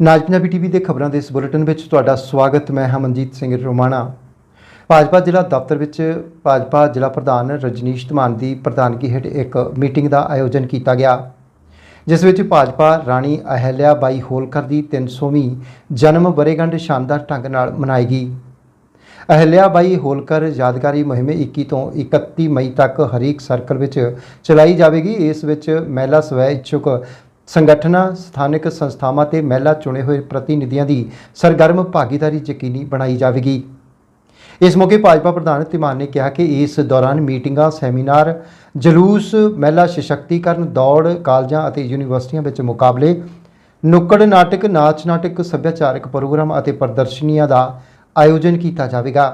ਨਾਜ Punjabi TV ਦੇ ਖਬਰਾਂ ਦੇ ਇਸ ਬੁਲੇਟਿਨ ਵਿੱਚ ਤੁਹਾਡਾ ਸਵਾਗਤ, ਮੈਂ ਹਮਨਜੀਤ ਸਿੰਘ ਰੋਮਾਣਾ। ਭਾਜਪਾ ਜ਼ਿਲ੍ਹਾ ਦਫ਼ਤਰ ਵਿੱਚ ਭਾਜਪਾ ਜ਼ਿਲ੍ਹਾ ਪ੍ਰਧਾਨ ਰਜਨੀਸ਼ ਧਮਾਨ ਦੀ ਪ੍ਰਧਾਨਗੀ ਹੇਠ ਇੱਕ ਮੀਟਿੰਗ ਦਾ ਆਯੋਜਨ ਕੀਤਾ ਗਿਆ, ਜਿਸ ਵਿੱਚ ਭਾਜਪਾ ਰਾਣੀ ਅਹਿਲਿਆ ਬਾਈ ਹੋਲਕਰ ਦੀ 300ਵੀਂ ਜਨਮ ਵਰੇਗੰਢ ਸ਼ਾਨਦਾਰ ਢੰਗ ਨਾਲ ਮਨਾਏਗੀ ਅਹਿਲਿਆ ਬਾਈ ਹੋਲਕਰ ਯਾਦਗਾਰੀ ਮੁਹਿੰਮ 21 ਤੋਂ 31 ਮਈ ਤੱਕ ਹਰੀਕ ਸਰਕਲ ਵਿੱਚ ਚਲਾਈ ਜਾਵੇਗੀ। ਇਸ ਵਿੱਚ ਮਹਿਲਾ ਸਵੈ ਇੱਛੁਕ ਸੰਗਠਨਾਂ, ਸਥਾਨਕ ਸੰਸਥਾਵਾਂ ਤੇ ਮਹਿਲਾ ਚੁਣੇ ਹੋਏ ਪ੍ਰਤੀਨਿਧੀਆਂ ਦੀ ਸਰਗਰਮ ਭਾਗੀਦਾਰੀ ਯਕੀਨੀ ਬਣਾਈ ਜਾਵੇਗੀ। ਇਸ ਮੌਕੇ ਭਾਜਪਾ ਪ੍ਰਧਾਨ ਧੀਮਾਨ ਨੇ ਕਿਹਾ ਕਿ ਇਸ ਦੌਰਾਨ ਮੀਟਿੰਗਾਂ, ਸੈਮੀਨਾਰ, ਜਲੂਸ, ਮਹਿਲਾ ਸਸ਼ਕਤੀਕਰਨ, ਦੌੜ, ਕਾਲਜਾਂ ਅਤੇ ਯੂਨੀਵਰਸਿਟੀਆਂ ਵਿੱਚ ਮੁਕਾਬਲੇ, ਨੁੱਕੜ ਨਾਟਕ ਨਾਚ ਨਾਟਕ ਸੱਭਿਆਚਾਰਕ ਪ੍ਰੋਗਰਾਮ ਅਤੇ ਪ੍ਰਦਰਸ਼ਨੀਆਂ ਦਾ ਆਯੋਜਨ ਕੀਤਾ ਜਾਵੇਗਾ।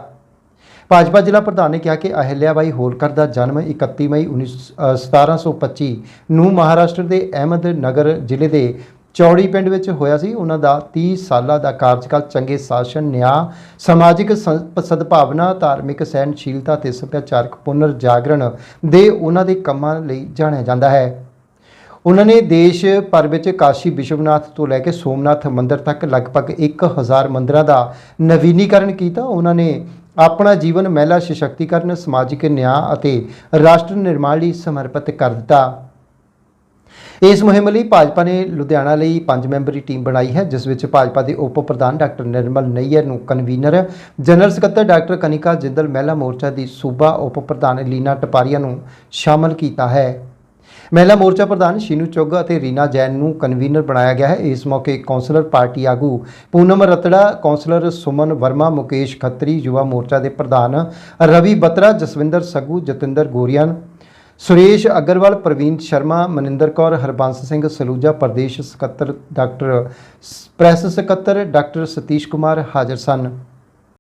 ਭਾਜਪਾ ਜ਼ਿਲ੍ਹਾ ਪ੍ਰਧਾਨ ਨੇ ਕਿਹਾ ਕਿ ਅਹਿਲਿਆ ਬਾਈ ਹੋਲਕਰ ਦਾ ਜਨਮ 31 ਮਈ 19 ਅ, 1725 ਨੂੰ ਮਹਾਰਾਸ਼ਟਰ ਦੇ ਅਹਿਮਦ ਨਗਰ ਜ਼ਿਲ੍ਹੇ ਦੇ ਚੌੜੀ ਪਿੰਡ ਵਿੱਚ ਹੋਇਆ ਸੀ। ਉਹਨਾਂ ਦਾ 30 ਸਾਲਾਂ ਦਾ ਕਾਰਜਕਾਲ ਚੰਗੇ ਸ਼ਾਸਨ ਨਿਆਂ ਸਮਾਜਿਕ ਸੰ- ਸਦਭਾਵਨਾ ਧਾਰਮਿਕ ਸਹਿਣਸ਼ੀਲਤਾ ਤੇ ਸੱਭਿਆਚਾਰਕ ਪੁਨਰ ਜਾਗਰਣ ਦੇ ਉਹਨਾਂ ਦੇ ਕੰਮਾਂ ਲਈ ਜਾਣਿਆ ਜਾਂਦਾ ਹੈ। ਉਹਨਾਂ ਨੇ ਦੇਸ਼ ਭਰ ਵਿੱਚ ਕਾਸ਼ੀ ਵਿਸ਼ਵਨਾਥ ਤੋਂ ਲੈ ਕੇ ਸੋਮਨਾਥ ਮੰਦਿਰ ਤੱਕ ਲਗਭਗ 1000 ਮੰਦਿਰਾਂ ਦਾ ਨਵੀਨੀਕਰਨ ਕੀਤਾ। ਉਹਨਾਂ ਨੇ ਆਪਣਾ ਜੀਵਨ ਮਹਿਲਾ ਸਸ਼ਕਤੀਕਰਨ, ਸਮਾਜਿਕ ਨਿਆਂ ਅਤੇ ਰਾਸ਼ਟਰ ਨਿਰਮਾਣ ਲਈ ਸਮਰਪਿਤ ਕਰ ਦਿੱਤਾ। ਇਸ ਮੁਹਿੰਮ ਲਈ ਭਾਜਪਾ ਨੇ ਲੁਧਿਆਣਾ ਲਈ ਪੰਜ ਮੈਂਬਰੀ ਟੀਮ ਬਣਾਈ ਹੈ, ਜਿਸ ਵਿੱਚ ਭਾਜਪਾ ਦੇ ਉਪ ਪ੍ਰਧਾਨ ਡਾਕਟਰ ਨਿਰਮਲ ਨਈਅਰ ਨੂੰ ਕਨਵੀਨਰ, ਜਨਰਲ ਸਕੱਤਰ ਡਾਕਟਰ ਕਨਿਕਾ ਜਿੰਦਲ ਮਹਿਲਾ ਮੋਰਚਾ ਦੀ ਸੂਬਾ ਉਪ ਪ੍ਰਧਾਨ ਲੀਨਾ ਟਪਾਰੀਆ ਨੂੰ ਸ਼ਾਮਲ ਕੀਤਾ ਹੈ। ਮਹਿਲਾ ਮੋਰਚਾ ਪ੍ਰਧਾਨ ਸ਼ੀਨੂ ਚੋਗਾ ਅਤੇ ਰੀਨਾ ਜੈਨ ਨੂੰ ਕਨਵੀਨਰ ਬਣਾਇਆ ਗਿਆ ਹੈ। ਇਸ ਮੌਕੇ ਕੌਂਸਲਰ ਪਾਰਟੀ ਆਗੂ ਪੂਨਮ ਰਤੜਾ, ਕੌਂਸਲਰ ਸੁਮਨ ਵਰਮਾ, ਮੁਕੇਸ਼ ਖੱਤਰੀ, ਯੁਵਾ ਮੋਰਚਾ ਦੇ ਪ੍ਰਧਾਨ ਰਵੀ ਬਤਰਾ, ਜਸਵਿੰਦਰ ਸੱਗੂ, ਜਤਿੰਦਰ ਗੋਰੀਆਨ, ਸੁਰੇਸ਼ ਅਗਰਵਾਲ, ਪ੍ਰਵੀਨ ਸ਼ਰਮਾ, ਮਨਿੰਦਰ ਕੌਰ, ਹਰਬੰਸ ਸਿੰਘ ਸਲੂਜਾ, ਪ੍ਰਦੇਸ਼ ਸਕੱਤਰ ਡਾਕਟਰ ਪ੍ਰੈਸ ਸਕੱਤਰ ਡਾਕਟਰ ਸਤੀਸ਼ ਕੁਮਾਰ ਹਾਜ਼ਰ ਸਨ।